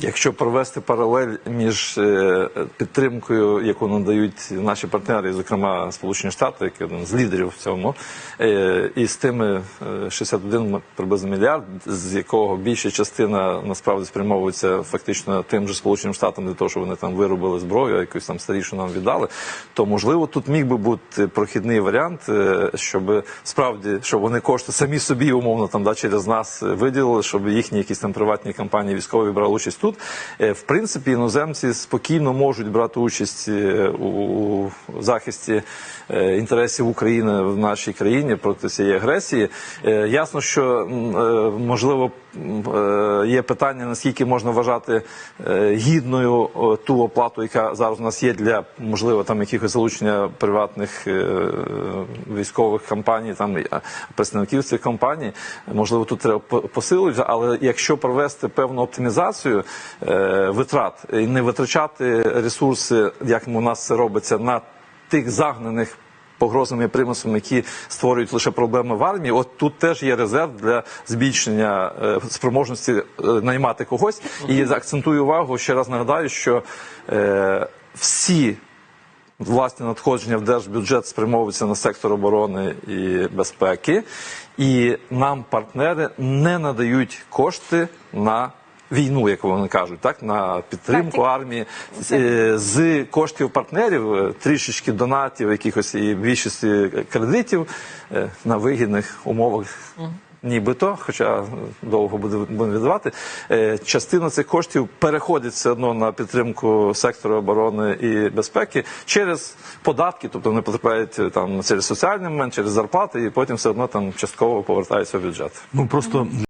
Якщо провести паралель між е, підтримкою, яку надають наші партнери, зокрема Сполучені Штати, які один з лідерів в цьому, е, і з тими е, 61 приблизно мільярд, з якого більша частина насправді спрямовується фактично тим же Сполученим Штатам для того, щоб вони там виробили зброю, якусь там старішу нам віддали, то можливо тут міг би бути прохідний варіант, е, щоб справді щоб вони кошти самі собі умовно там да через нас виділили, щоб їхні якісь там приватні компанії військові брали участь тут. Е, В принципі, іноземці спокійно можуть брати участь е, у захисті е, інтересів України в нашій країні проти цієї агресії. Ясно, що можливо є питання, наскільки можна вважати гідною ту оплату, яка зараз у нас є для можливо там якихось залучення приватних військових компаній, там представників цих компаній. Можливо, тут треба посилити, але якщо провести певну оптимізацію е, витрат і не витрачати ресурси, як у нас це робиться, на тих загнаних. Погрозами і примусом, які створюють лише проблеми в армії, от тут теж є резерв для збільшення е, спроможності е, наймати когось. І акцентую увагу, ще раз нагадаю, що е, всі власні надходження в держбюджет спрямовуються на сектор оборони і безпеки, і нам партнери не надають кошти на. Війну, як вони кажуть, так на підтримку армії Е, з коштів партнерів, е, трішечки донатів, якихось і більшості кредитів е, на вигідних умовах. Нібито, хоча довго буде будемо віддавати, частина цих коштів переходить все одно на підтримку сектору оборони і безпеки через податки, тобто вони потрапляють там через соціальний момент, через зарплати, і потім все одно там частково повертаються в бюджет. Ну просто